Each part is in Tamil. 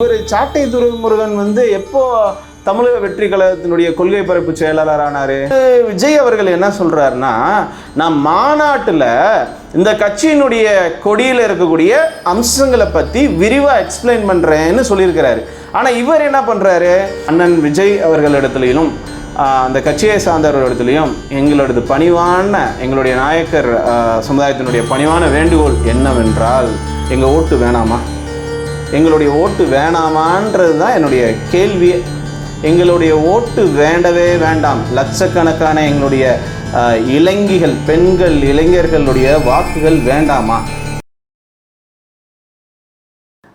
ஒரு சாட்டை துரைமுருகன் வந்து எப்போ தமிழக வெற்றி கழகத்தினுடைய கொள்கை பரப்பு செயலாளர் ஆனார் விஜய் அவர்கள் என்ன சொல்கிறாருன்னா நான் மாநாட்டில் இந்த கட்சியினுடைய கொடியில் இருக்கக்கூடிய அம்சங்களை பற்றி விரிவாக எக்ஸ்பிளைன் பண்ணுறேன்னு சொல்லியிருக்கிறாரு. ஆனால் இவர் என்ன பண்ணுறாரு அண்ணன் விஜய் அவர்களிடத்துலையும் இடத்துலையும் அந்த கட்சியை சார்ந்தவர்களிடத்துலையும் எங்களோடது பணிவான எங்களுடைய நாயக்கர் சமுதாயத்தினுடைய பணிவான வேண்டுகோள் என்னவென்றால் எங்கள் ஓட்டு வேணாமா? எங்களுடைய ஓட்டு வேணாமான்றது தான் என்னுடைய கேள்வியே. எங்களுடைய ஓட்டு வேண்டவே வேண்டாம். லட்சக்கணக்கான எங்களுடைய அஹ், இளைஞிகள் பெண்கள் இளைஞர்களுடைய வாக்குகள் வேண்டாமா?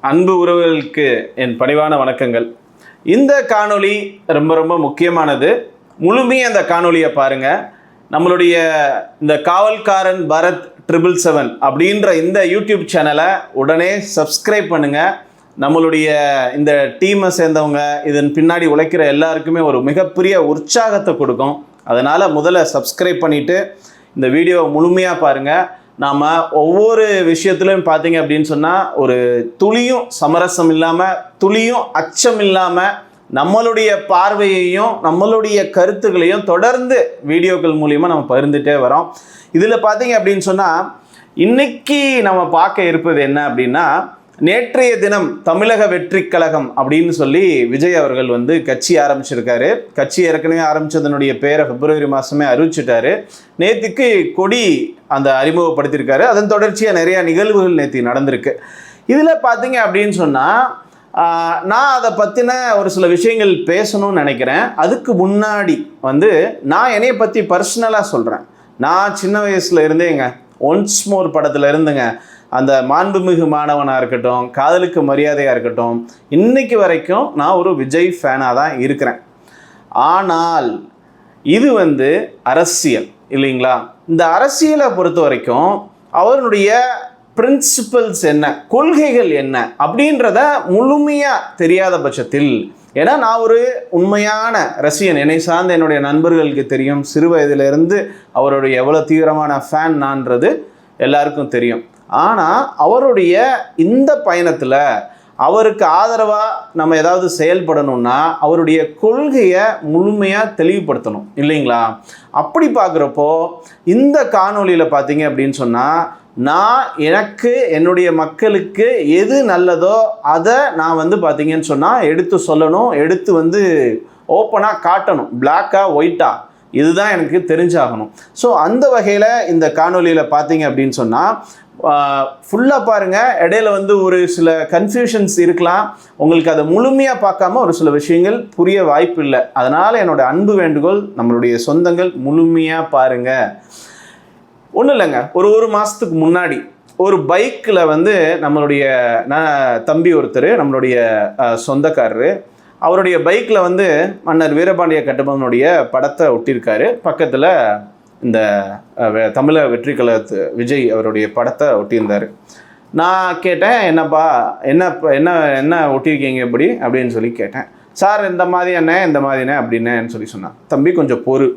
அன்பு உறவுகளுக்கு என் பணிவான வணக்கங்கள். இந்த காணொளி ரொம்ப ரொம்ப முக்கியமானது. முழுமையாக அந்த காணொளியை பாருங்க. நம்மளுடைய இந்த காவல்காரன் பரத் ட்ரிபிள் செவன் அப்படின்ற இந்த யூடியூப் சேனலை உடனே சப்ஸ்கிரைப் பண்ணுங்கள் நம்மளுடைய இந்த டீமை சேர்ந்தவங்க இதன் பின்னாடி உழைக்கிற எல்லாருக்குமே ஒரு மிகப்பெரிய உற்சாகத்தை கொடுக்கும். அதனால் முதல்ல சப்ஸ்கிரைப் பண்ணிவிட்டு இந்த வீடியோவை முழுமையாக பாருங்கள் நாம் ஒவ்வொரு விஷயத்துலையும் பார்த்தீங்க அப்படின்னு சொன்னால் ஒரு துளியும் சமரசம் இல்லாமல் துளியும் அச்சம் இல்லாமல் நம்மளுடைய பார்வையையும் நம்மளுடைய கருத்துக்களையும் தொடர்ந்து வீடியோக்கள் மூலிமா நம்ம பகிர்ந்துட்டே வரோம். இதில் பார்த்தீங்க அப்படின்னு சொன்னால் இன்னைக்கு நம்ம பார்க்க இருப்பது என்ன அப்படின்னா நேற்றைய தினம் தமிழக வெற்றி கழகம் அப்படின்னு சொல்லி விஜய் அவர்கள் வந்து கட்சி ஆரம்பிச்சிருக்காரு. கட்சி ஏற்கனவே ஆரம்பித்ததனுடைய பேரை பிப்ரவரி மாதமே அறிவிச்சிட்டாரு. நேற்றுக்கு கொடி அந்த அறிமுகப்படுத்தியிருக்காரு. அதன் தொடர்ச்சியாக நிறையா நிகழ்வுகள் நேற்று நடந்திருக்கு. இதில் பார்த்தீங்க அப்படின்னு சொன்னால் நான் அதை பற்றின ஒரு சில விஷயங்கள் பேசணும்னு நினைக்கிறேன். அதுக்கு முன்னாடி வந்து நான் என்னையை பற்றி பர்சனலாக சொல்கிறேன் நான் சின்ன வயசில் இருந்தேங்க ஒன்ஸ் மோர் படத்தில் இருந்துங்க. அந்த மாண்புமிகு மாணவனாக இருக்கட்டும் காதலுக்கு மரியாதையாக இருக்கட்டும் இன்றைக்கு வரைக்கும் நான் ஒரு விஜய் ஃபேனாக தான் இருக்கிறேன். ஆனால் இது வந்து அரசியல் இல்லைங்களா? இந்த அரசியலை பொறுத்த வரைக்கும் அவருடைய பிரின்சிபல்ஸ் என்ன? கொள்கைகள் என்ன? அப்படின்றத முழுமையாக தெரியாத பட்சத்தில் ஏன்னா நான் ஒரு உண்மையான ரசிகன் என்னை சார்ந்த என்னுடைய நண்பர்களுக்கு தெரியும். சிறு வயதிலிருந்து அவருடைய எவ்வளோ தீவிரமான ஃபேன் நான்றது எல்லாருக்கும் தெரியும். ஆனால் அவருடைய இந்த பயணத்தில் அவருக்கு ஆதரவாக நம்ம ஏதாவது செயல்படணும்னா அவருடைய கொள்கையை முழுமையாக தெளிவுபடுத்தணும் இல்லைங்களா? அப்படி பார்க்குறப்போ இந்த காணொலியில் பார்த்தீங்க அப்படின்னு சொன்னால் நான் எனக்கு என்னுடைய மக்களுக்கு எது நல்லதோ அதை நான் வந்து பார்த்தீங்கன்னு சொன்னால் எடுத்து சொல்லணும் எடுத்து வந்து ஓப்பனாக காட்டணும் பிளாக்காக ஒயிட்டாக இதுதான் எனக்கு தெரிஞ்சாகணும். ஸோ அந்த வகையில் இந்த காணொலியில் பார்த்தீங்க அப்படின்னு சொன்னால் ஃபுல்லாக பாருங்கள் இடையில வந்து ஒரு சில கன்ஃபியூஷன்ஸ் இருக்கலாம். உங்களுக்கு அதை முழுமையாக பார்க்காம ஒரு சில விஷயங்கள் புரிய வாய்ப்பு இல்லை. அதனால் என்னோட அன்பு வேண்டுகோள் நம்மளுடைய சொந்தங்கள் முழுமையாக பாருங்கள் ஒன்றும் இல்லைங்க. ஒரு ஒரு மாதத்துக்கு முன்னாடி ஒரு பைக்கில் வந்து நம்மளுடைய நான் தம்பி ஒருத்தர் நம்மளுடைய சொந்தக்காரர் சொந்தக்காரரு அவருடைய பைக்கில் வந்து மன்னர் வீரபாண்டிய கட்டபொம்மனுடைய படத்தை ஒட்டியிருக்காரு. பக்கத்தில் இந்த வெ- தமிழக வெற்றி கழகத்து விஜய் அவருடைய படத்தை ஒட்டியிருந்தார். நான் கேட்டேன் என்னப்பா என்ன என்ன என்ன ஒட்டியிருக்கீங்க இப்படி? அப்படின்னு சொல்லி கேட்டேன். சார் இந்த மாதிரி என்ன இந்த மாதிரிண்ணே அப்படின்னு சொல்லி சொன்னான் தம்பி கொஞ்சம் பொறு.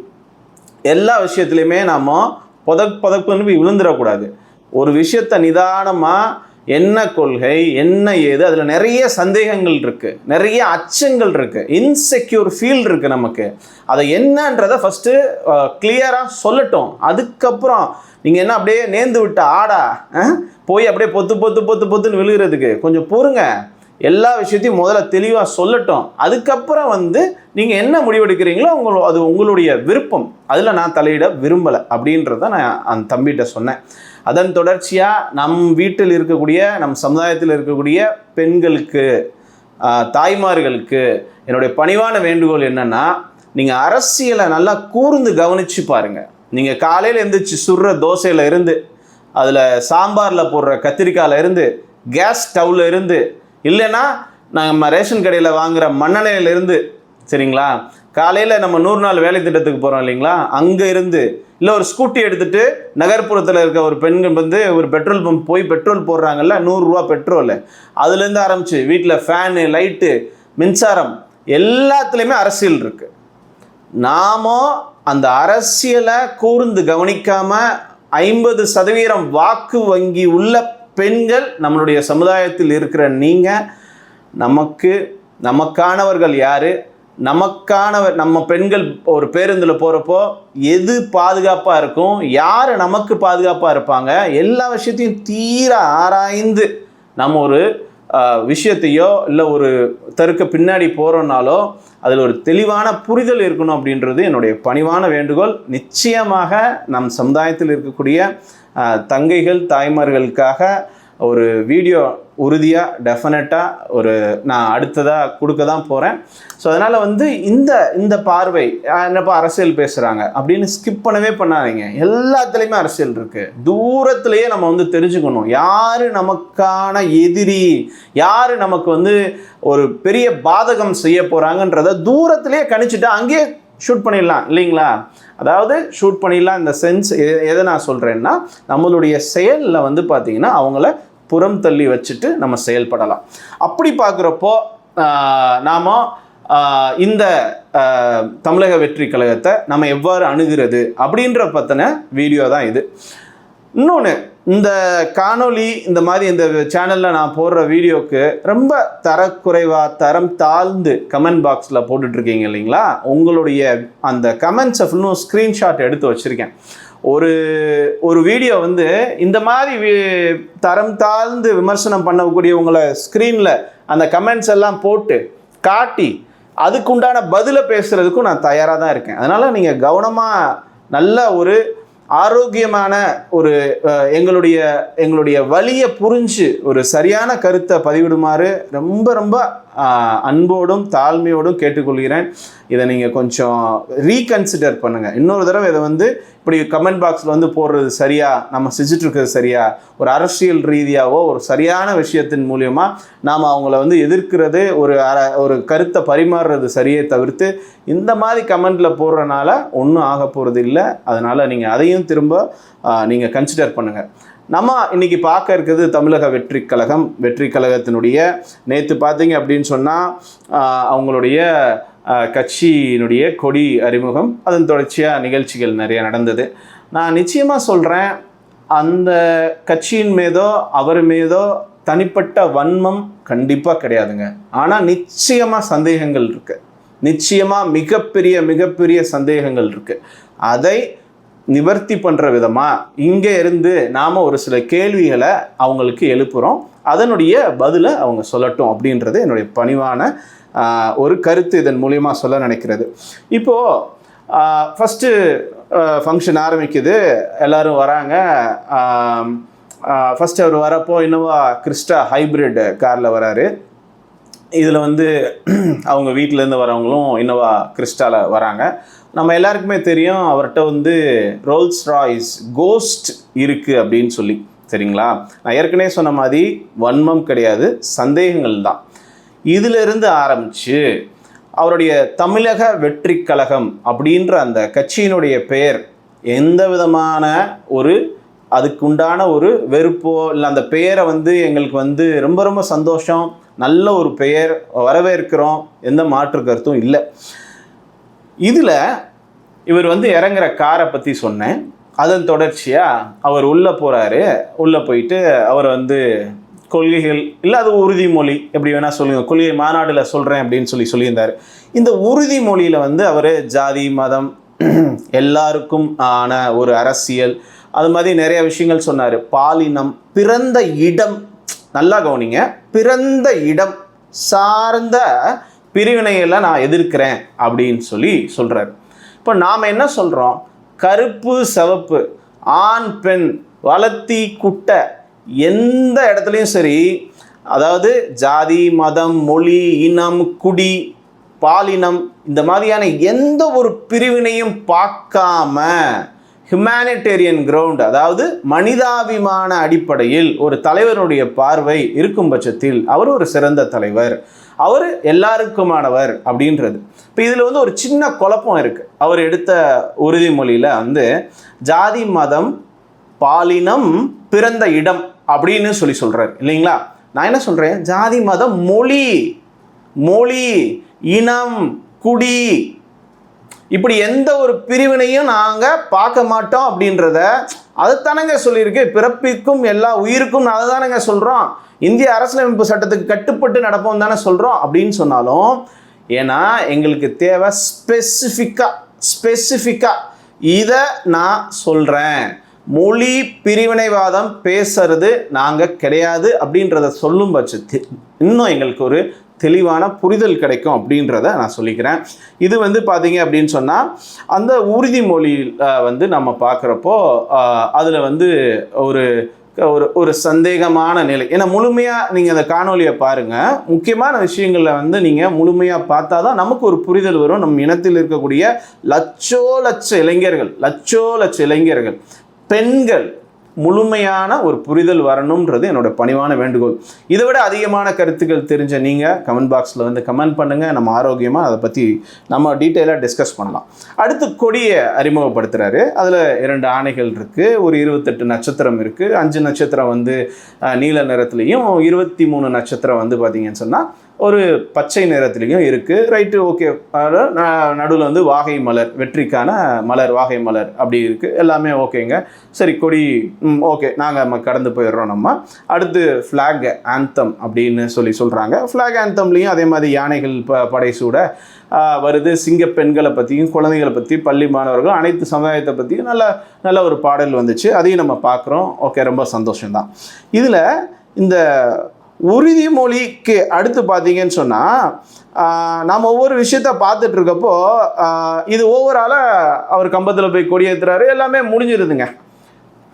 எல்லா விஷயத்துலையுமே நாம் புதக் புதப்புன்னு விழுந்துடக்கூடாது. ஒரு விஷயத்தை நிதானமாக என்ன கொள்கை என்ன ஏது அதில் நிறைய சந்தேகங்கள் இருக்குது நிறைய அச்சங்கள் இருக்குது இன்செக்யூர் ஃபீல் இருக்குது நமக்கு. அதை என்னன்றதை ஃபஸ்ட்டு கிளியராக சொல்லட்டும். அதுக்கப்புறம் நீங்கள் என்ன அப்படியே நேர்ந்து விட்ட ஆடா போய் அப்படியே பொத்து பொத்து பொத்து பொத்துன்னு விழுகிறதுக்கு கொஞ்சம் பொறுங்க. எல்லா விஷயத்தையும் முதல்ல தெளிவாக சொல்லட்டும். அதுக்கப்புறம் வந்து நீங்கள் என்ன முடிவெடுக்கிறீங்களோ உங்களோ அது உங்களுடைய விருப்பம். அதில் நான் தலையிட விரும்பலை அப்படின்றத நான் அந்த தம்பிகிட்ட சொன்னேன். அதன் தொடர்ச்சியாக நம் வீட்டில் இருக்கக்கூடிய நம் சமுதாயத்தில் இருக்கக்கூடிய பெண்களுக்கு தாய்மார்களுக்கு என்னுடைய பணிவான வேண்டுகோள் என்னென்னா நீங்கள் அரசியலை நல்லா கூர்ந்து கவனித்து பாருங்கள் நீங்கள் காலையில் எழுந்திரிச்சு சுடுற தோசையில் இருந்து அதில் சாம்பாரில் போடுற கத்திரிக்காயில் இருந்து கேஸ் ஸ்டவ்வில் இருந்து இல்லைன்னா நம்ம ரேஷன் கடையில் வாங்குகிற மண்ணெண்ணெயில இருந்து சரிங்களா? காலையில் நம்ம நூறு நாள் வேலை திட்டத்துக்கு போகிறோம் இல்லைங்களா? அங்கே இருந்து இல்லை ஒரு ஸ்கூட்டி எடுத்துகிட்டு நகர்ப்புறத்தில் இருக்க ஒரு பெண்கள் வந்து ஒரு பெட்ரோல் பம்ப் போய் பெட்ரோல் போடுறாங்கல்ல நூறுரூவா பெட்ரோலு அதுலேருந்து ஆரம்பித்து வீட்டில் ஃபேனு லைட்டு மின்சாரம் எல்லாத்துலேயுமே அரசியல் இருக்குது நாமோ அந்த அரசியலை கூர்ந்து கவனிக்காமல் ஐம்பது சதவீதம் வாக்கு வங்கி உள்ள பெண்கள் நம்மளுடைய சமுதாயத்தில் இருக்கிற நீங்கள் நமக்கு நமக்கானவர்கள் யார்? நமக்கான நம்ம பெண்கள் ஒரு பேருந்தில் போகிறப்போ எது பாதுகாப்பாக இருக்கும் யார் நமக்கு பாதுகாப்பாக இருப்பாங்க எல்லா விஷயத்தையும் தீர ஆராய்ந்து நம்ம ஒரு விஷயத்தையோ இல்லை ஒரு தெருக்கு பின்னாடி போகிறோன்னாலோ அதில் ஒரு தெளிவான புரிதல் இருக்கணும் அப்படின்றது என்னுடைய பணிவான வேண்டுகோள். நிச்சயமாக நம் சமுதாயத்தில் இருக்கக்கூடிய தங்கைகள் தாய்மார்களுக்காக ஒரு வீடியோ உறுதியாக டெஃபினட்டாக ஒரு நான் அடுத்ததாக கொடுக்க தான் போகிறேன் ஸோ அதனால் வந்து இந்த இந்த பார்வை என்னப்பா அரசியல் பேசுகிறாங்க அப்படின்னு ஸ்கிப் பண்ணவே பண்ணாதீங்க. எல்லாத்துலேயுமே அரசியல் இருக்குது தூரத்துலேயே நம்ம வந்து தெரிஞ்சுக்கணும். யார் நமக்கான எதிரி? யார் நமக்கு வந்து ஒரு பெரிய பாதகம் செய்ய போகிறாங்கன்றத தூரத்துலேயே கணிச்சுட்டு அங்கேயே ஷூட் பண்ணிடலாம் இல்லைங்களா? அதாவது ஷூட் பண்ணிடலாம் இந்த சென்ஸ் எதை நான் சொல்கிறேன்னா நம்மளுடைய செயலில் வந்து பார்த்திங்கன்னா அவங்கள புறம் தள்ளி வச்சுட்டு நம்ம செயல்படலாம். அப்படி பார்க்குறப்போ நாம் இந்த தமிழக வெற்றி கழகத்தை நம்ம எவ்வாறு அணுகிறது அப்படின்ற பற்றின வீடியோ தான் இது. இன்னொன்று இந்த காணொளி இந்த மாதிரி இந்த சேனலில் நான் போடுற வீடியோக்கு ரொம்ப தரக்குறைவாக தரம் தாழ்ந்து கமெண்ட் பாக்ஸில் போட்டுட்ருக்கீங்க இல்லைங்களா? உங்களுடைய அந்த கமெண்ட்ஸை ஃபுல்லும் ஸ்க்ரீன்ஷாட் எடுத்து வச்சுருக்கேன். ஒரு ஒரு வீடியோ வந்து இந்த மாதிரி தரம் தாழ்ந்து விமர்சனம் பண்ணக்கூடியவங்களை ஸ்க்ரீனில் அந்த கமெண்ட்ஸ் எல்லாம் போட்டு காட்டி அதுக்குண்டான பதிலை பேசுகிறதுக்கும் நான் தயாராக தான் இருக்கேன். அதனால் நீங்கள் கவனமாக நல்ல ஒரு ஆரோக்கியமான ஒரு எங்களுடைய எங்களுடைய வழியை புரிஞ்சு ஒரு சரியான கருத்தை பதிவிடுமாறு ரொம்ப ரொம்ப அன்போடும் தாழ்மையோடும் கேட்டுக்கொள்கிறேன். இதை நீங்கள் கொஞ்சம் ரீகன்சிடர் பண்ணுங்கள் இன்னொரு தடவை இதை வந்து இப்படி கமெண்ட் பாக்ஸில் வந்து போடுறது சரியா? நம்ம செஞ்சிட்ருக்கிறது சரியா? ஒரு அரசியல் ரீதியாகவோ ஒரு சரியான விஷயத்தின் மூலியமாக நாம் அவங்கள வந்து எதிர்க்கிறது ஒரு அர ஒரு கருத்தை பரிமாறுறது சரியே தவிர்த்து இந்த மாதிரி கமெண்ட்டில் போடுறனால ஒன்றும் ஆக போகிறது இல்லை அதனால் நீங்கள் அதையும் திரும்ப நீங்கள் கன்சிடர் பண்ணுங்கள் நம்ம இன்றைக்கி பார்க்க இருக்கிறது தமிழக வெற்றி கழகம் வெற்றி கழகத்தினுடைய நேற்று பார்த்தீங்க அப்படின்னு சொன்னால் அவங்களுடைய கட்சியினுடைய கொடி அறிமுகம். அதன் தொடர்ச்சியாக நிகழ்ச்சிகள் நிறைய நடந்தது. நான் நிச்சயமாக சொல்கிறேன் அந்த கட்சியின் மீதோ அவர் மீதோ தனிப்பட்ட வன்மம் கண்டிப்பாக கிடையாதுங்க. ஆனால் நிச்சயமாக சந்தேகங்கள் இருக்குது நிச்சயமாக மிகப்பெரிய மிகப்பெரிய சந்தேகங்கள் இருக்குது அதை நிவர்த்தி பண்ணுற விதமாக இங்கே இருந்து நாம் ஒரு சில கேள்விகளை அவங்களுக்கு எழுப்புகிறோம் அதனுடைய பதிலை அவங்க சொல்லட்டும் அப்படின்றது என்னுடைய பணிவான ஒரு கருத்து இதன் மூலியமா சொல்ல நினைக்கிறது. இப்போது ஃபஸ்ட்டு ஃபங்க்ஷன் ஆரம்பிக்குது. எல்லோரும் வராங்க. ஃபஸ்ட் அவர் வரப்போ இன்னோவா கிறிஸ்டா ஹைப்ரிட் காரில் வராரு. இதில் வந்து அவங்க வீட்டிலேருந்து வரவங்களும் இன்னோவா கிறிஸ்டாவில் வராங்க. நம்ம எல்லாருக்குமே தெரியும் அவர்கிட்ட வந்து ரோல்ஸ் ராய்ஸ் கோஸ்ட் இருக்குது அப்படின்னு சொல்லி சரிங்களா? நான் ஏற்கனவே சொன்ன மாதிரி வன்மம் கிடையாது சந்தேகங்கள் தான். இதிலிருந்து ஆரம்பித்து அவருடைய தமிழக வெற்றி கழகம் அப்படின்ற அந்த கட்சியினுடைய பெயர் எந்த விதமான ஒரு அதுக்குண்டான ஒரு வெறுப்போ இல்லை அந்த பெயரை வந்து எங்களுக்கு வந்து ரொம்ப ரொம்ப சந்தோஷம் நல்ல ஒரு பெயர் வரவேற்கிறோம் எந்த மாற்று கருத்தும் இல்லை. இதில் இவர் வந்து இறங்குற காரை பற்றி சொன்னேன். அதன் தொடர்ச்சியாக அவர் உள்ளே போகிறாரு உள்ளே போயிட்டு அவர் வந்து கொள்கைகள் இல்லை அது உறுதிமொழி எப்படி வேணால் சொல்லுங்கள் கொள்கை மாநாட்டில் சொல்கிறேன் அப்படின்னு சொல்லி சொல்லியிருந்தார். இந்த உறுதிமொழியில் வந்து அவர் ஜாதி மதம் எல்லாருக்கும் ஆன ஒரு அரசியல் அது மாதிரி நிறைய விஷயங்கள் சொன்னார். பாலினம் பிறந்த இடம் நல்லா கவனிங்க பிறந்த இடம் சார்ந்த பிரிவினையெல்லாம் நான் எதிர்க்கிறேன் அப்படின்னு சொல்லி சொல்கிறார் இப்போ நாம் என்ன சொல்கிறோம் கருப்பு சிவப்பு ஆண் பெண் வளர்த்தி குட்டை எந்த இடத்துலையும் சரி அதாவது ஜாதி மதம் மொழி இனம் குடி பாலினம் இந்த மாதிரியான எந்த ஒரு பிரிவினையும் பார்க்காம ஹியூமானிட்டேரியன் கிரவுண்ட் அதாவது மனிதாபிமான அடிப்படையில் ஒரு தலைவருடைய பார்வை இருக்கும் பட்சத்தில் அவர் ஒரு சிறந்த தலைவர். அவர் எல்லாருக்குமானவர் அப்படின்றது. இப்போ இதில் வந்து ஒரு சின்ன குழப்பம் இருக்குது அவர் எடுத்த உறுதிமொழியில் வந்து ஜாதி மதம் பாலினம் பிறந்த இடம் அப்படின்னு சொல்லி சொல்கிறார் இல்லைங்களா? நான் என்ன சொல்கிறேன் ஜாதி மதம் மொழி மொழி இனம் குடி இப்படி எந்த ஒரு பிரிவினையும் நாங்கள் பார்க்க மாட்டோம் அப்படின்றத அதைத்தானங்க சொல்லியிருக்கு. பிறப்பிக்கும் எல்லா உயிருக்கும் அதை தானேங்க சொல்கிறோம் இந்திய அரசியலமைப்பு சட்டத்துக்கு கட்டுப்பட்டு நடப்போம் தானே சொல்கிறோம் அப்படின்னு சொன்னாலும் ஏன்னா எங்களுக்கு தேவை ஸ்பெசிஃபிக்காக ஸ்பெசிஃபிக்காக இதை நான் சொல்கிறேன் மொழி பிரிவினைவாதம் பேசுறது நாங்கள் கிடையாது அப்படின்றத சொல்லும் பட்சத்தில் இன்னும் எங்களுக்கு ஒரு தெளிவான புரிதல் கிடைக்கும் அப்படின்றத நான் சொல்லிக்கிறேன். இது வந்து பார்த்தீங்க அப்படின்னு சொன்னால் அந்த உறுதிமொழியில் வந்து நம்ம பார்க்குறப்போ அதில் வந்து ஒரு ஒரு ஒரு சந்தேகமான நிலை. ஏன்னா முழுமையாக நீங்கள் அந்த காணொலியை பாருங்கள் முக்கியமான விஷயங்களில் வந்து நீங்கள் முழுமையாக பார்த்தா தான் நமக்கு ஒரு புரிதல் வரும். நம் இனத்தில் இருக்கக்கூடிய லட்சோ லட்ச இளைஞர்கள் லட்சோ லட்ச இளைஞர்கள் பெண்கள் முழுமையான ஒரு புரிதல் வரணுன்றது என்னோட பணிவான வேண்டுகோள். இதை விட அதிகமான கருத்துக்கள் தெரிஞ்ச நீங்கள் கமெண்ட் பாக்ஸில் வந்து கமெண்ட் பண்ணுங்கள் நம்ம ஆரோக்கியமாக அதை பற்றி நம்ம டீட்டெயிலாக டிஸ்கஸ் பண்ணலாம். அடுத்து கொடியை அறிமுகப்படுத்துகிறாரு அதில் இரண்டு ஆணைகள் இருக்குது ஒரு இருபத்தெட்டு நட்சத்திரம் இருக்குது அஞ்சு நட்சத்திரம் வந்து நீல நிறத்துலையும் இருபத்தி மூணு நட்சத்திரம் வந்து பார்த்தீங்கன்னு சொன்னால் ஒரு பச்சை நிறத்துலையும் இருக்குது ரைட்டு ஓகே நடுவில் வந்து வாகை மலர் வெற்றிக்கான மலர் வாகை மலர் அப்படி இருக்குது எல்லாமே ஓகேங்க சரி கொடி ம் ஓகே நாங்கள் நம்ம கடந்து போயிடுறோம் நம்ம. அடுத்து ஃப்ளாக் ஆந்தம் அப்படின்னு சொல்லி சொல்கிறாங்க ஃப்ளாக் ஆந்தம்லேயும் அதே மாதிரி யானைகள் ப படைசூட சூட வருது. சிங்க பெண்களை பற்றியும் குழந்தைகளை பற்றி பள்ளி மாணவர்கள் அனைத்து சமுதாயத்தை பற்றியும் நல்ல நல்ல ஒரு பாடல் வந்துச்சு. அதையும் நம்ம பார்க்குறோம். ஓகே ரொம்ப சந்தோஷம்தான். இதில் இந்த உறுதிமொழிக்கு அடுத்து பார்த்தீங்கன்னு சொன்னால் நாம் ஒவ்வொரு விஷயத்த பார்த்துட்டு இருக்கப்போ இது ஓவராலாக அவர் கம்பத்தில் போய் கொடியேற்றுறாரு எல்லாமே முடிஞ்சிருதுங்க.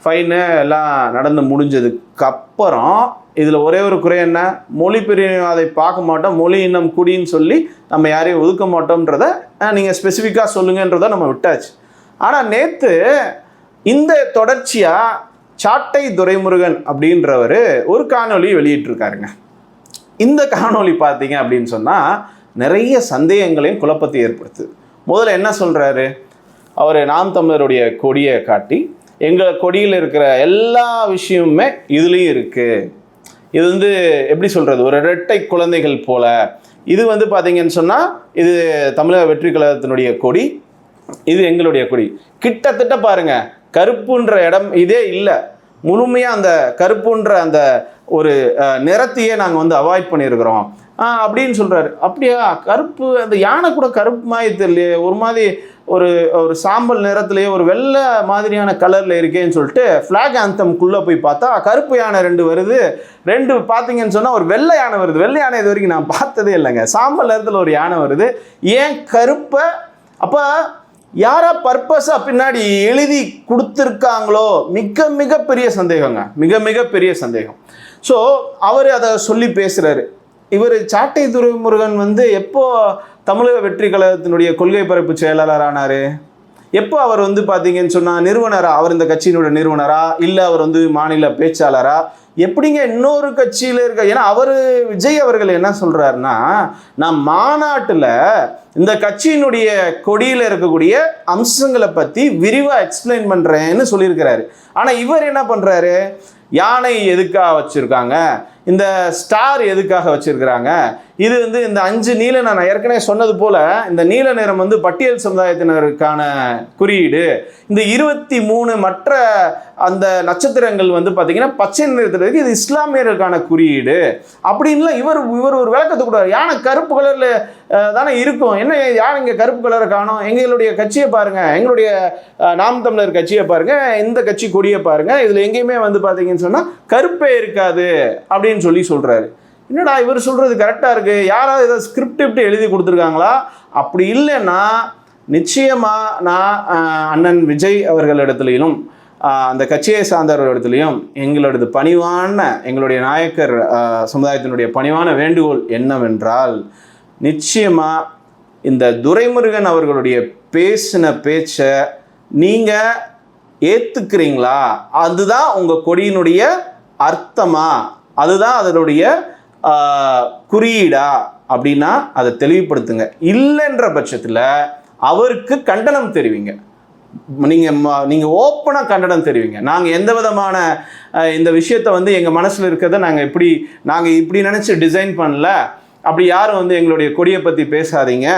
ஃபைனு எல்லாம் நடந்து முடிஞ்சதுக்கப்புறம் இதில் ஒரே ஒரு குறை என்ன? மொழி பிரிவினைவாதை பார்க்க மாட்டோம். மொழி இன்னும் குடின்னு சொல்லி நம்ம யாரையும் ஒதுக்க மாட்டோம்ன்றத நீங்கள் ஸ்பெசிஃபிக்காக சொல்லுங்கன்றதை நம்ம விட்டாச்சு. ஆனால் நேற்று இந்த தொடர்ச்சியாக சாட்டை துரைமுருகன் அப்படின்றவர் ஒரு காணொலி வெளியிட்டிருக்காருங்க. இந்த காணொளி பார்த்தீங்க அப்படின்னு சொன்னால் நிறைய சந்தேகங்களையும் குழப்பத்தை ஏற்படுத்துது. முதல்ல என்ன சொல்கிறாரு அவர் நாம் தமிழருடைய கொடியை காட்டி எங்கள் கொடியில் இருக்கிற எல்லா விஷயமுமே இதுலேயும் இருக்குது இது வந்து எப்படி சொல்கிறது ஒரு இரட்டை குழந்தைகள் போல. இது வந்து பார்த்தீங்கன்னு சொன்னால் இது தமிழக வெற்றி கழகத்தினுடைய கொடி இது எங்களுடைய கொடி. கிட்டத்தட்ட பாருங்க கருப்புன்ற இடம் இதே இல்லை. முழுமையாக அந்த கருப்புன்ற அந்த ஒரு நிறத்தையே நாங்கள் வந்து அவாய்ட் பண்ணியிருக்கிறோம். அப்படின்னு சொல்கிறாரு அப்படியா? கருப்பு அந்த யானை கூட கருப்பு மாதிரி தெரியலையே. ஒரு மாதிரி ஒரு ஒரு சாம்பல் நிறத்துலேயே ஒரு வெள்ளை மாதிரியான கலரில் இருக்கேன்னு சொல்லிட்டு ஃப்ளாக் ஆந்தம்குள்ளே போய் பார்த்தா கருப்பு யானை ரெண்டு வருது. ரெண்டு பார்த்தீங்கன்னு சொன்னால் ஒரு வெள்ளை யானை வருது. வெள்ளை யானை இது வரைக்கும் நான் பார்த்ததே இல்லைங்க. சாம்பல் நிறத்தில் ஒரு யானை வருது. ஏன் கருப்பை? அப்போ யாரா பர்பஸாக பின்னாடி எழுதி கொடுத்துருக்காங்களோ மிக மிக பெரிய சந்தேகங்க. மிக மிக பெரிய சந்தேகம். ஸோ அவர் அதை சொல்லி பேசுகிறாரு இவர் சாட்டை துரைமுருகன் வந்து எப்போ தமிழக வெற்றி கழகத்தினுடைய கொள்கை பரப்பு செயலாளர் ஆனார்? எப்போ அவர் வந்து பார்த்தீங்கன்னு சொன்னால் நிறுவனரா? அவர் இந்த கட்சியினுடைய நிறுவனரா? இல்லை அவர் வந்து மாநில பேச்சாளரா? எப்படிங்க இன்னொரு கட்சியில் இருக்க ஏன்னா அவர் விஜய் அவர்கள் என்ன சொல்கிறாருன்னா நான் மாநாட்டில் இந்த கட்சியினுடைய கொடியில் இருக்கக்கூடிய அம்சங்களை பற்றி விரிவாக எக்ஸ்பிளைன் பண்ணுறேன்னு சொல்லியிருக்கிறாரு. ஆனால் இவர் என்ன பண்ணுறாரு யானை எதுக்காக வச்சுருக்காங்க? இந்த ஸ்டார் எதுக்காக வச்சுருக்கிறாங்க? இது வந்து இந்த அஞ்சு நீல நான் ஏற்கனவே சொன்னது போல இந்த நீல நிறம் வந்து பட்டியல் சமுதாயத்தினருக்கான குறியீடு. இந்த இருபத்தி மூணு மற்ற அந்த நட்சத்திரங்கள் வந்து பார்த்தீங்கன்னா பச்சை நிறத்தில் இருக்கு இது இஸ்லாமியர்களுக்கான குறியீடு. அப்படின்லாம் இவர் இவர் ஒரு விளக்கத்தை கொடுவார் யானை கருப்பு கலரில் தானே இருக்கும். என்ன யானை இங்கே கருப்பு கலரை காணும்? எங்களுடைய கட்சியை பாருங்கள் எங்களுடைய நாம் தமிழர் கட்சியை பாருங்கள் இந்த கட்சி கொடியை பாருங்கள் இதில் எங்கேயுமே வந்து பார்த்தீங்கன்னு சொன்னால் கருப்பே இருக்காது அப்படின்னு சொல்லி சொல்கிறாரு என்னடா இவர் சொல்கிறது கரெக்டாக இருக்குது யாராவது ஏதாவது ஸ்கிரிப்ட் இப்படி எழுதி கொடுத்துருக்காங்களா? அப்படி இல்லைன்னா நிச்சயமாக நான் அண்ணன் விஜய் அவர்களிடத்துலையும் அந்த கட்சியை சார்ந்தவர்களிடத்துலையும் எங்களோடது பணிவான எங்களுடைய நாயக்கர் சமுதாயத்தினுடைய பணிவான வேண்டுகோள் என்னவென்றால் நிச்சயமாக இந்த துரைமுருகன் அவர்களுடைய பேசின பேச்சை நீங்கள் ஏற்றுக்கிறீங்களா அதுதான் உங்கள் கொடியினுடைய அர்த்தமா? அதுதான் அதனுடைய குறியீடா அப்படின்னா அதை தெளிவுபடுத்துங்க. இல்லைன்ற பட்சத்தில் அவருக்கு கண்டனம் தெரிவிங்க. நீங்கள் நீங்கள் ஓப்பனாக கண்டனம் தெரிவிங்க. நாங்கள் எந்த விதமான இந்த விஷயத்தை வந்து எங்கள் மனசில் இருக்கிறத நாங்கள் இப்படி நாங்கள் இப்படி நினச்சி டிசைன் பண்ணல. அப்படி யாரும் வந்து எங்களுடைய கொடியை பற்றி பேசாதீங்க.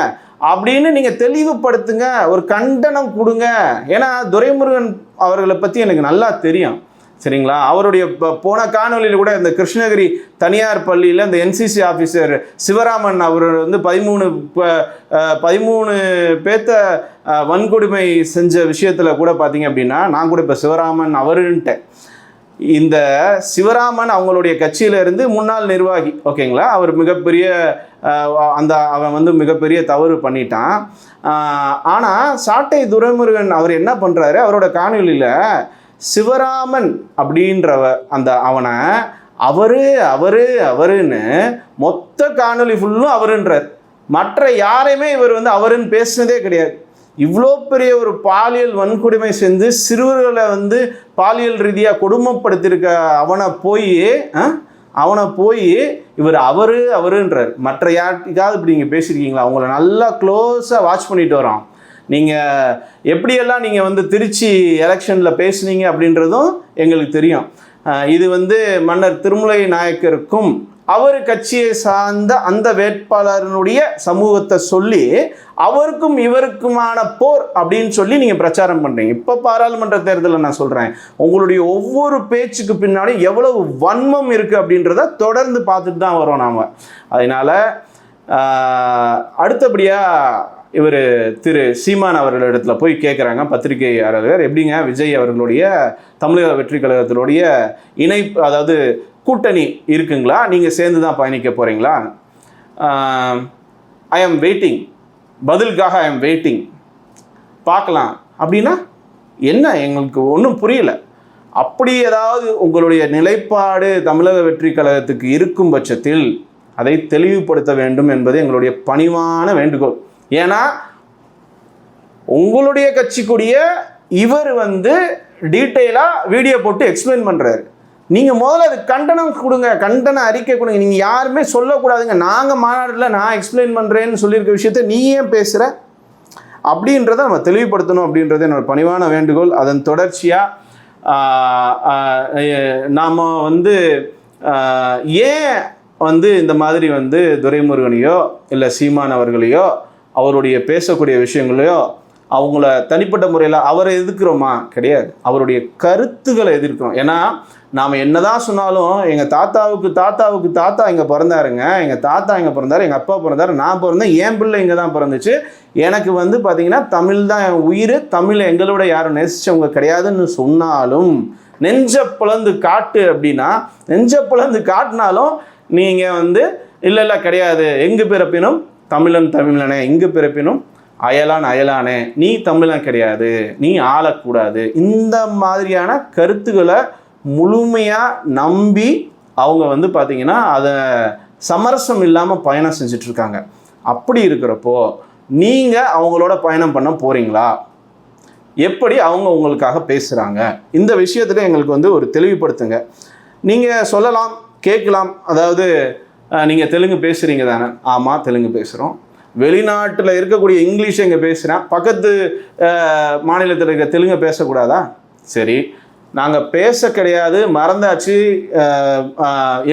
அப்படின்னு நீங்கள் தெளிவுபடுத்துங்க. ஒரு கண்டனம் கொடுங்க. ஏன்னா துரைமுருகன் அவர்களை பற்றி எனக்கு நல்லா தெரியும். சரிங்களா? அவருடைய போன காணொலியில் கூட இந்த கிருஷ்ணகிரி தனியார் பள்ளியில் இந்த என்சிசி ஆஃபீஸர் சிவராமன் அவர் வந்து பதிமூணு பதிமூணு பேத்த வன்கொடுமை செஞ்ச விஷயத்தில் கூட பார்த்தீங்க அப்படின்னா நான் கூட இப்போ சிவராமன் அவருன்ட்டேன். இந்த சிவராமன் அவங்களுடைய கட்சியிலிருந்து முன்னாள் நிர்வாகி ஓகேங்களா? அவர் மிகப்பெரிய அந்த அவன் வந்து மிகப்பெரிய தவறு பண்ணிட்டான். ஆனால் சாட்டை துரைமுருகன் அவர் என்ன பண்ணுறாரு அவரோட காணொலியில் சிவராமன் அப்படின்றவ அந்த அவனை அவரு அவரு அவருன்னு மொத்த காணொளி ஃபுல்லும் அவருன்றார். மற்ற யாரையுமே இவர் வந்து அவருன்னு பேசினதே கிடையாது. இவ்வளோ பெரிய ஒரு பாலியல் வன்கொடுமை செஞ்சு சிறுவர்களை வந்து பாலியல் ரீதியாக கொடுமைப்படுத்தியிருக்க அவனை போய் அவனை போய் இவர் அவரு அவருன்றார். மற்ற யாருக்காவது இப்படி நீங்கள் பேசியிருக்கீங்களா? அவங்கள நல்லா க்ளோஸாக வாட்ச் பண்ணிட்டு வரான் நீங்கள் எப்படியெல்லாம் நீங்கள் வந்து திருச்சி எலெக்ஷனில் பேசுனீங்க அப்படின்றதும் எங்களுக்கு தெரியும். இது வந்து மன்னர் திருமலை நாயக்கருக்கும் அவர் கட்சியை சார்ந்த அந்த வேட்பாளரினுடைய சமூகத்தை சொல்லி அவருக்கும் இவருக்குமான போர் அப்படின்னு சொல்லி நீங்கள் பிரச்சாரம் பண்ணுறீங்க இப்போ பாராளுமன்ற தேர்தலில் நான் சொல்கிறேன் உங்களுடைய ஒவ்வொரு பேச்சுக்கு பின்னாடி எவ்வளவு வன்மம் இருக்குது அப்படின்றத தொடர்ந்து பார்த்துட்டு தான் வரோம் நாம். அதனால் அடுத்தபடியாக இவர் திரு சீமான் அவர்களிடத்துல போய் கேட்குறாங்க பத்திரிகையாளர் எப்படிங்க? விஜய் அவர்களுடைய தமிழக வெற்றி கழகத்தினுடைய இணைப்பு அதாவது கூட்டணி இருக்குங்களா? நீங்கள் சேர்ந்து தான் பயணிக்க போகிறீங்களா ஐ ஆம் வெயிட்டிங் பதிலுக்காக ஐ ஆம் வெயிட்டிங் பார்க்கலாம். அப்படின்னா என்ன? எங்களுக்கு ஒன்றும் புரியல. அப்படி ஏதாவது உங்களுடைய நிலைப்பாடு தமிழக வெற்றி கழகத்துக்கு இருக்கும் பட்சத்தில் அதை தெளிவுபடுத்த வேண்டும் என்பது எங்களுடைய பணிவான வேண்டுகோள். ஏன்னா உங்களுடைய கட்சிக்குரிய இவர் வந்து டீட்டெயிலாக வீடியோ போட்டு எக்ஸ்பிளைன் பண்ணுறாரு நீங்கள் முதல்ல அது கண்டனம் கொடுங்க கண்டன அறிக்கை கொடுங்க. நீங்கள் யாருமே சொல்லக்கூடாதுங்க. நாங்கள் மாநாட்டில் நான் எக்ஸ்பிளைன் பண்ணுறேன்னு சொல்லியிருக்க விஷயத்த நீ ஏன் பேசுகிற அப்படின்றத நம்ம தெளிவுபடுத்தணும் அப்படின்றது என்னோட பணிவான வேண்டுகோள். அதன் தொடர்ச்சியாக நாம் வந்து ஏன் வந்து இந்த மாதிரி வந்து துரைமுருகனையோ இல்லை சீமான் அவர்களையோ அவருடைய பேசக்கூடிய விஷயங்களையோ அவங்கள தனிப்பட்ட முறையில் அவரை எதிர்க்கிறோமா? கிடையாது. அவருடைய கருத்துக்களை எதிர்க்கிறோம். ஏன்னா நாம் என்னதான் சொன்னாலும் எங்கள் தாத்தாவுக்கு தாத்தாவுக்கு தாத்தா இங்கே பிறந்தாருங்க எங்கள் தாத்தா இங்கே பிறந்தாரு எங்கள் அப்பா பிறந்தாரு நான் பிறந்தேன் என் பிள்ளை இங்கே தான் பிறந்துச்சு. எனக்கு வந்து பார்த்திங்கன்னா தமிழ் தான் என் உயிர் தமிழை எங்களோட யாரும் நேசித்தவங்க கிடையாதுன்னு சொன்னாலும் நெஞ்ச பிளந்து காட்டு அப்படின்னா நெஞ்ச பிளந்து காட்டினாலும் நீங்கள் வந்து இல்லை இல்லை கிடையாது. எங்கு பிறப்பினும் தமிழன் தமிழனே இங்கு பிறப்பினும் அயலான் அயலானே. நீ தமிழன் கிடையாது நீ ஆளக்கூடாது. இந்த மாதிரியான கருத்துக்களை முழுமையாக நம்பி அவங்க வந்து பார்த்திங்கன்னா அதை சமரசம் இல்லாமல் பயணம் செஞ்சிட்ருக்காங்க. அப்படி இருக்கிறப்போ நீங்கள் அவங்களோட பயணம் பண்ண போகிறீங்களா எப்படி அவங்க உங்களுக்காக பேசுகிறாங்க இந்த விஷயத்தில் எங்களுக்கு வந்து ஒரு தெளிவுபடுத்துங்க. நீங்கள் சொல்லலாம் கேட்கலாம். அதாவது நீங்கள் தெலுங்கு பேசுகிறீங்க தானே? ஆமாம் தெலுங்கு பேசுகிறோம் வெளிநாட்டில் இருக்கக்கூடிய இங்கிலீஷ் இங்கே பேசுகிறேன் பக்கத்து மாநிலத்தில் இருக்க தெலுங்கு பேசக்கூடாதா? சரி. நாங்கள் பேச கிடையாது மறந்தாச்சு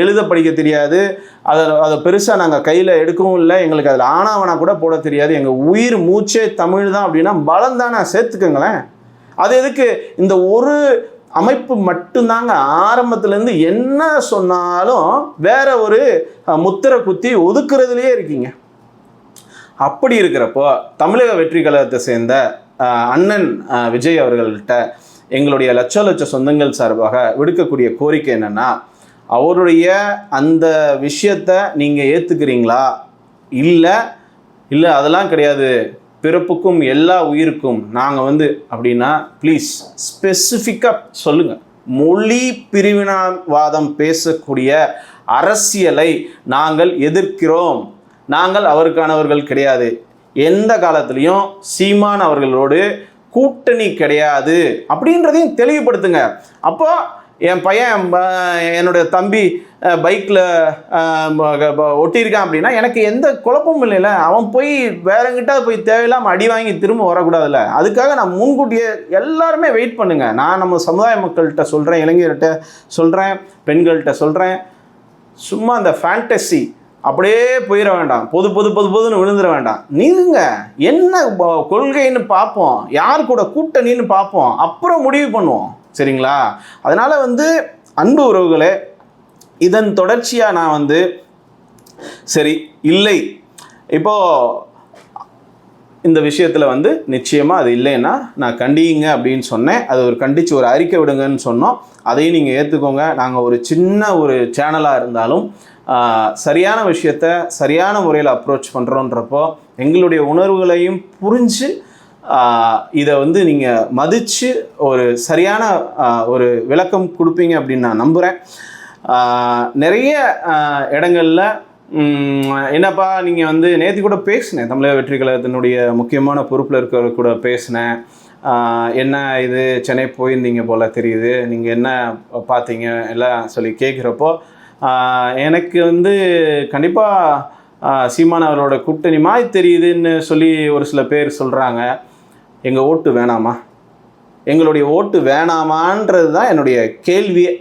எழுத படிக்க தெரியாது. அதை அதை பெருசாக நாங்கள் கையில் எடுக்கவும் இல்லை. எங்களுக்கு அதில் ஆனாவனா கூட போட தெரியாது. எங்கள் உயிர் மூச்சே தமிழ் தான் அப்படின்னா பலம் தானே சேர்த்துக்கங்களேன். அது எதுக்கு? இந்த ஒரு அமைப்பு மட்டும்தாங்க. ஆரம்பத்துலேருந்து என்ன சொன்னாலும் வேற ஒரு முத்திரை குத்தி ஒதுக்குறதுலேயே இருக்கீங்க. அப்படி இருக்கிறப்போ தமிழக வெற்றி கழகத்தை சேர்ந்த அண்ணன் விஜய் அவர்கள்ட்ட எங்களுடைய லட்ச லட்ச சொந்தங்கள் சார்பாக விடுக்கக்கூடிய கோரிக்கை என்னென்னா அவருடைய அந்த விஷயத்தை நீங்கள் ஏற்றுக்கிறீங்களா இல்லை இல்லை அதெல்லாம் கிடையாது. பிறப்புக்கும் எல்லா உயிருக்கும் நாங்கள் வந்து அப்படின்னா ப்ளீஸ் ஸ்பெசிஃபிக்காக சொல்லுங்கள் மொழி பிரிவினவாதம் பேசக்கூடிய அரசியலை நாங்கள் எதிர்க்கிறோம். நாங்கள் அவருக்கானவர்கள் கிடையாது. எந்த காலத்துலேயும் சீமான் அவர்களோடு கூட்டணி கிடையாது. அப்படின்றதையும் தெளிவுபடுத்துங்க. அப்போ என் பையன் என்னுடைய தம்பி பைக்கில் ஒட்டியிருக்கான் அப்படின்னா எனக்கு எந்த குழப்பமும் இல்லைல்ல. அவன் போய் வேறங்கிட்ட போய் தேவையில்லாமல் அடி வாங்கி திரும்ப வரக்கூடாதுல்ல. அதுக்காக நான் முன்கூட்டியே எல்லாருமே வெயிட் பண்ணுங்கள் நான் நம்ம சமுதாய மக்கள்கிட்ட சொல்கிறேன் இளைஞர்கிட்ட சொல்கிறேன் பெண்கள்கிட்ட சொல்கிறேன் சும்மா அந்த ஃபேண்டசி அப்படியே போயிட வேண்டாம். பொது பொது பொது பொதுன்னு விழுந்துட வேண்டாம். நீங்க என்ன கொள்கைன்னு பார்ப்போம். யார் கூட கூட்டணின்னு பார்ப்போம். அப்புறம் முடிவு பண்ணுவோம். சரிங்களா? அதனால் வந்து அன்பு உறவுகளே இதன் தொடர்ச்சியாக நான் வந்து சரி இல்லை. இப்போ இந்த விஷயத்தில் வந்து நிச்சயமாக அது இல்லைன்னா நான் கண்டியுங்க அப்படின்னு சொன்னேன். அது ஒரு கண்டித்து ஒரு அறிக்கை விடுங்கன்னு சொன்னோம். அதையும் நீங்கள் ஏற்றுக்கோங்க நாங்கள் ஒரு சின்ன ஒரு சேனலாக இருந்தாலும் சரியான விஷயத்த சரியான முறையில் அப்ரோச் பண்ணுறோன்றப்போ எங்களுடைய உணர்வுகளையும் புரிஞ்சு இதை வந்து நீங்கள் மதித்து ஒரு சரியான ஒரு விளக்கம் கொடுப்பீங்க அப்படின்னு நான் நம்புகிறேன் நிறைய இடங்களில் என்னப்பா நீங்கள் வந்து நேற்று கூட பேசினேன். தமிழக வெற்றி கழகத்தினுடைய முக்கியமான பொறுப்பில் இருக்கிற கூட பேசினேன். என்ன இது சென்னை போயிருந்தீங்க போல் தெரியுது. நீங்கள் என்ன பார்த்தீங்க எல்லாம் சொல்லி கேட்குறப்போ எனக்கு வந்து கண்டிப்பாக சீமான் அவரோட கூட்டணி மாதிரி தெரியுதுன்னு சொல்லி ஒரு சில பேர் சொல்கிறாங்க எங்கள் ஓட்டு வேணாமா? எங்களுடைய ஓட்டு வேணாமான்றது தான் என்னுடைய கேள்வியே.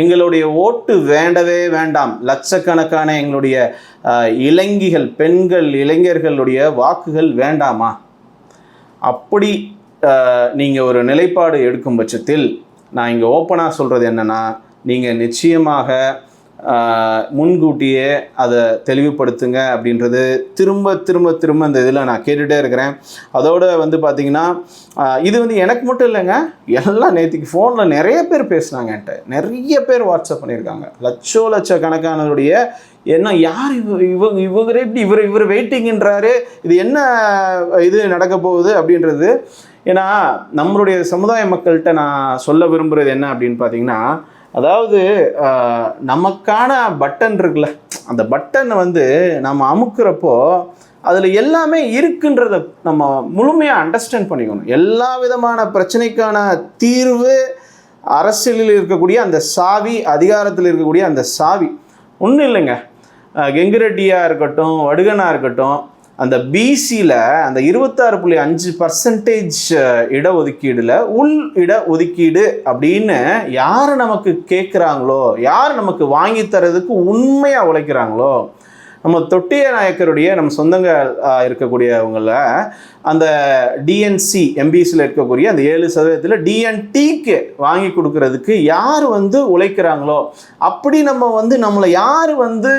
எங்களுடைய ஓட்டு வேண்டவே வேண்டாம். லட்சக்கணக்கான எங்களுடைய இளைஞிகள் பெண்கள் இளைஞர்களுடைய வாக்குகள் வேண்டாமா? அப்படி நீங்கள் ஒரு நிலைப்பாடு எடுக்கும் பட்சத்தில் நான் இங்கே ஓப்பனாக சொல்கிறது என்னென்னா நீங்கள் நிச்சயமாக முன்கூட்டியே அதை தெளிவுபடுத்துங்க அப்படின்றது திரும்ப திரும்ப திரும்ப அந்த இதில் நான் கேட்டுகிட்டே இருக்கிறேன். அதோட வந்து பார்த்தீங்கன்னா இது வந்து எனக்கு மட்டும் இல்லைங்க எல்லாம் நேற்றுக்கு ஃபோனில் நிறைய பேர் பேசுனாங்க என்கிட்ட. நிறைய பேர் வாட்ஸ்அப் பண்ணியிருக்காங்க. லட்சோ லட்ச கணக்கானவருடைய என்ன யார் இவ இவங்க இவரே இப்படி இவர் இவர் வெயிட்டிங்கன்றாரு இது என்ன இது நடக்க போகுது? அப்படின்றது. ஏன்னா நம்மளுடைய சமுதாய மக்கள்கிட்ட நான் சொல்ல விரும்புகிறது என்ன அப்படின்னு பார்த்தீங்கன்னா அதாவது நமக்கான பட்டன் இருக்குல்ல அந்த பட்டனை வந்து நம்ம அமுக்குறப்போ அதில் எல்லாமே இருக்குன்றத நம்ம முழுமையாக அண்டர்ஸ்டாண்ட் பண்ணிக்கணும். எல்லா விதமான பிரச்சனைக்கான தீர்வு அரசியலில் இருக்கக்கூடிய அந்த சாவி அதிகாரத்தில் இருக்கக்கூடிய அந்த சாவி. ஒன்றும் இல்லைங்க. அஹ் கெங்குரெட்டியாக இருக்கட்டும் வடுகனாக இருக்கட்டும் அந்த பிசியில் அந்த இருபத்தாறு புள்ளி அஞ்சு பர்சன்டேஜ் இடஒதுக்கீடில் உள் இட ஒதுக்கீடு அப்படின்னு யார் நமக்கு கேட்குறாங்களோ யார் நமக்கு வாங்கி தரதுக்கு உண்மையாக உழைக்கிறாங்களோ நம்ம தொட்டிய நாயக்கருடைய நம்ம சொந்தங்க இருக்கக்கூடியவங்கள அந்த டிஎன்சி எம்பிசியில் இருக்கக்கூடிய அந்த ஏழு சதவீதத்தில் டிஎன்டிக்கு வாங்கி கொடுக்கறதுக்கு யார் வந்து உழைக்கிறாங்களோ அப்படி நம்ம வந்து நம்மளை யார் வந்து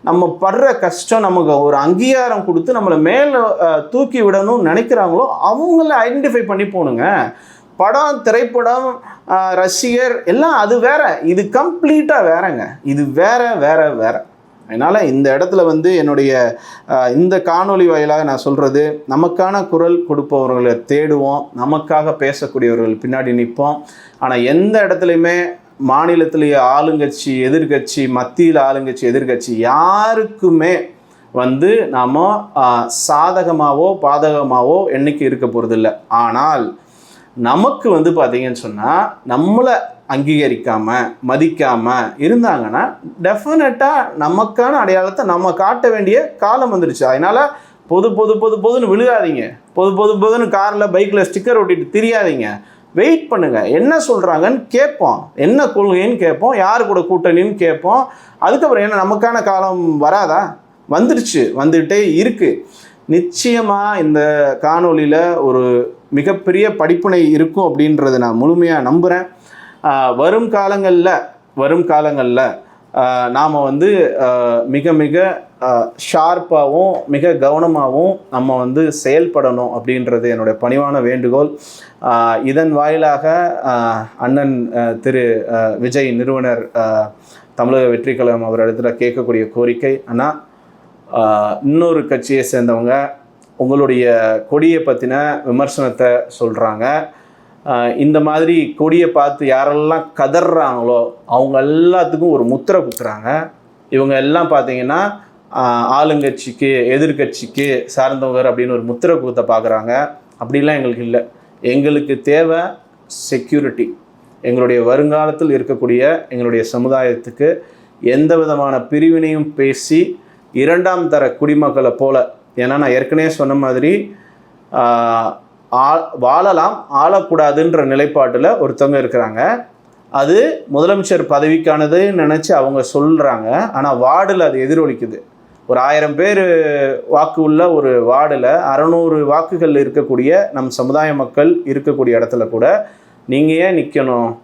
நம்ம படுற கஷ்டம் நமக்கு ஒரு அங்கீகாரம் கொடுத்து நம்மளை மேலே தூக்கி விடணும்னு நினைக்கிறாங்களோ அவங்கள ஐடென்டிஃபை பண்ணி போகணுங்க படம் திரைப்படம் ரசிகர் எல்லாம் அது வேற. இது கம்ப்ளீட்டாக வேறங்க. இது வேற வேற வேற. அதனால் இந்த இடத்துல வந்து என்னுடைய இந்த காணொலி வாயிலாக நான் சொல்கிறது நமக்கான குரல் கொடுப்பவர்களை தேடுவோம் நமக்காக பேசக்கூடியவர்கள் பின்னாடி நிற்போம். ஆனால் எந்த இடத்துலையுமே மாநிலத்திலேயே ஆளுங்கட்சி எதிர்கட்சி மத்தியில் ஆளுங்கட்சி எதிர்கட்சி யாருக்குமே வந்து நாம் சாதகமாகவோ பாதகமாகவோ என்னைக்கு இருக்க போகிறதில்ல ஆனால் நமக்கு வந்து பார்த்தீங்கன்னு சொன்னால் நம்மளை அங்கீகரிக்காம மதிக்காம இருந்தாங்கன்னா டெஃபினட்டாக நமக்கான அடையாளத்தை நம்ம காட்ட வேண்டிய காலம் வந்துடுச்சு அதனால் பொது பொது பொது பொதுன்னு விழுகாதீங்க. பொது பொது பொதுன்னு காரில் பைக்கில் ஸ்டிக்கர் ஒட்டிட்டு திரியாதீங்க. வெயிட் பண்ணுங்கள் என்ன சொல்கிறாங்கன்னு கேட்போம். என்ன கொள்கைன்னு கேட்போம். யார் கூட கூட்டணின்னு கேட்போம். அதுக்கப்புறம் என்ன நமக்கான காலம் வராதா? வந்துடுச்சு வந்துகிட்டே இருக்குது நிச்சயமாக இந்த காணொளியில் ஒரு மிகப்பெரிய படிப்பினை இருக்கும் அப்படின்றத நான் முழுமையாக நம்புகிறேன் வரும் காலங்களில் வரும் காலங்களில் நாம் வந்து மிக மிக ஷார்ப்பாகவும் மிக கவனமாகவும் நம்ம வந்து செயல்படணும் அப்படின்றது என்னுடைய பணிவான வேண்டுகோள். இதன் வாயிலாக அண்ணன் திரு விஜய் நிறுவனர் தமிழக வெற்றி கழகம் அவர் இடத்துல கேட்கக்கூடிய கோரிக்கை ஆனால் இன்னொரு கட்சியை சேர்ந்தவங்க உங்களுடைய கொடியை பற்றின விமர்சனத்தை சொல்கிறாங்க இந்த மாதிரி கொடியை பார்த்து யாரெல்லாம் கதறாங்களோ அவங்க எல்லாத்துக்கும் ஒரு முத்திரை குத்துறாங்க. இவங்க எல்லாம் பார்த்தீங்கன்னா ஆளுங்கட்சிக்கு எதிர்க்கட்சிக்கு சார்ந்தவர் அப்படின்னு ஒரு முத்திரை குத்த பார்க்குறாங்க. அப்படிலாம் எங்களுக்கு இல்லை. எங்களுக்கு தேவை செக்யூரிட்டி எங்களுடைய வருங்காலத்தில் இருக்கக்கூடிய எங்களுடைய சமுதாயத்துக்கு எந்த விதமான பிரிவினையும் பேசி இரண்டாம் தர குடிமக்களை போல ஏன்னா நான் ஏற்கனவே சொன்ன மாதிரி ஆ- வாழலாம் ஆளக்கூடாதுன்ற நிலைப்பாட்டில் ஒருத்தவங்க இருக்கிறாங்க. அது முதலமைச்சர் பதவிக்கானதுன்னு நினச்சி அவங்க சொல்கிறாங்க ஆனால் வார்டில் அது எதிரொலிக்குது. ஒரு ஆயிரம் பேர் வாக்கு உள்ள ஒரு வார்டில் அறநூறு வாக்குகள் இருக்கக்கூடிய நம் சமுதாய மக்கள் இருக்கக்கூடிய இடத்துல கூட நீங்கள் ஏன் நிற்கணும்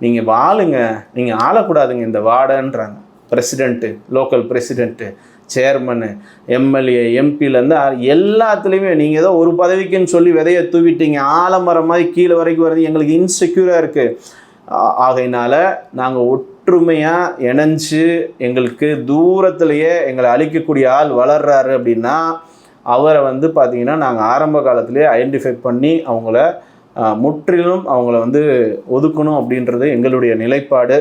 நீங்கள் வாழுங்க. நீங்கள் ஆளக்கூடாதுங்க இந்த வார்டுன்றாங்க. President local president chairman MLA எம்பிலேருந்து எல்லாத்துலேயுமே நீங்கள் ஏதோ ஒரு பதவிக்குன்னு சொல்லி விதையை தூவிட்டீங்க. ஆலமரம் மாதிரி கீழே வரைக்கும் வரது. எங்களுக்கு இன்செக்யூராக இருக்குது ஆகையினால நாங்கள் ஒற்றுமையாக இணைஞ்சு எங்களுக்கு தூரத்துலேயே எங்களை அழிக்கக்கூடிய ஆள் வளர்றாரு அப்படின்னா அவரை வந்து பார்த்திங்கன்னா நாங்கள் ஆரம்ப காலத்திலேயே ஐடென்டிஃபை பண்ணி அவங்கள முற்றிலும் அவங்கள வந்து ஒதுக்கணும் அப்படின்றது எங்களுடைய நிலைப்பாடு.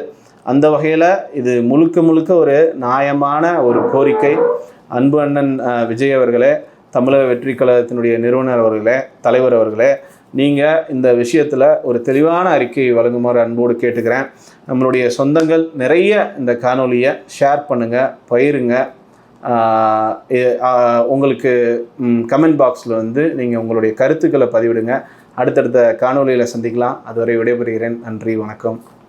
அந்த வகையில் இது முழுக்க முழுக்க ஒரு நியாயமான ஒரு கோரிக்கை. அன்பு அண்ணன் விஜய் அவர்களே தமிழக வெற்றி கழகத்தினுடைய நிறுவனர் அவர்களே தலைவர் அவர்களே நீங்கள் இந்த விஷயத்தில் ஒரு தெளிவான அறிக்கையை வழங்குமாறு அன்போடு கேட்டுக்கிறேன். நம்மளுடைய சொந்தங்கள் நிறைய இந்த காணொலியை ஷேர் பண்ணுங்கள் பயிருங்க உங்களுக்கு கமெண்ட் பாக்ஸில் வந்து நீங்கள் உங்களுடைய கருத்துக்களை பதிவிடுங்க. அடுத்தடுத்த காணொலியில் சந்திக்கலாம். அதுவரை விடைபெறுகிறேன். நன்றி வணக்கம்.